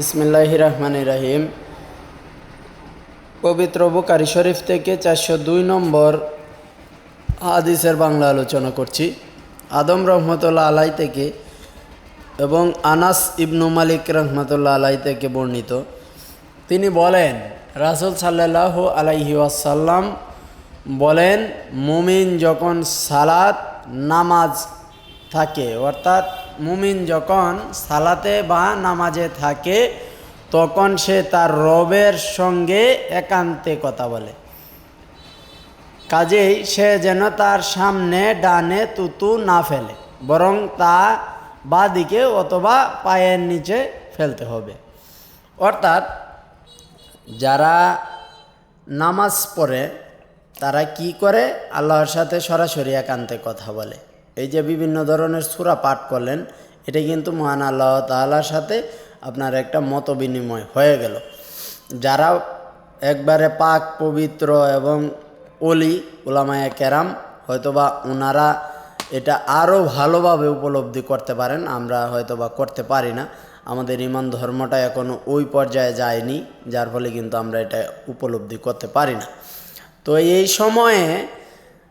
ইসমিল্লাহ রহমান রাহিম। পবিত্র বুকারি শরীফ থেকে চারশো দুই নম্বর হাদিসের বাংলা আলোচনা করছি। আদম রহমতুল্লাহ আলাই থেকে এবং আনাস ইবনু মালিক রহমতুল্লাহ আলাই থেকে বর্ণিত। তিনি বলেন, রাসুল সাল্লাহ আলাইহি ওয়াসাল্লাম বলেন, মুমিন যখন সালাত, নামাজ থাকে, অর্থাৎ মুমিন যখন সালাতে বা নামাজে থাকে, তখন সে তার রবের সঙ্গে একান্তে কথা বলে। কাজেই সে যেন তার সামনে ডানে তুতু না ফেলে, বরং তা বা দিকে অথবা পায়ের নিচে ফেলতে হবে। অর্থাৎ যারা নামাজ পড়ে, তারা কি করে? আল্লাহর সাথে সরাসরি একান্তে কথা বলে। এই যে বিভিন্ন ধরনের সুরা পাঠ করলেন, এটা কিন্তু মহান আল্লাহ তাআলার সাথে আপনার একটা মত বিনিময় হয়ে গেল। যারা একবারে পাক, পবিত্র এবং অলি ওলামায়া কেরাম, হয়তোবা ওনারা এটা আরও ভালোভাবে উপলব্ধি করতে পারেন, আমরা হয়তোবা করতে পারি না। আমাদের ইমান ধর্মটা এখনও ওই পর্যায়ে যায়নি, যার ফলে কিন্তু আমরা এটা উপলব্ধি করতে পারি না। তো এই সময়ে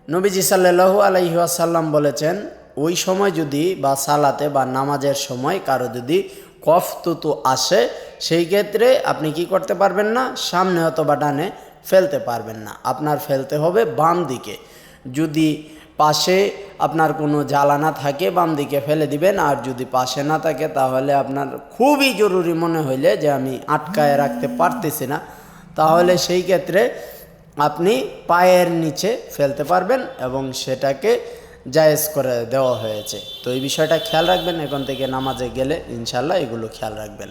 নবীজি সাল্লাহু আলাইহি আসাল্লাম বলেছেন, ওই সময় যদি বা সালাতে বা নামাজের সময় কারও যদি কফ তুতু আসে, সেই ক্ষেত্রে আপনি কি করতে পারবেন না? সামনে অথবা ডানে ফেলতে পারবেন না। আপনার ফেলতে হবে বাম দিকে। যদি পাশে আপনার কোনো জ্বালানা থাকে, বাম দিকে ফেলে দিবেন। আর যদি পাশে না থাকে, তাহলে আপনার খুবই জরুরি মনে হইলে যে আমি আটকায় রাখতে পারতেছি না। তাহলে সেই ক্ষেত্রে আপনি পায়ের নিচে ফেলতে পারবেন এবং সেটাকে জায়েজ করে দেওয়া হয়েছে। তো এই বিষয়টা খেয়াল রাখবেন, এখন থেকে নামাজে গেলে ইনশাল্লাহ এগুলো খেয়াল রাখবেন।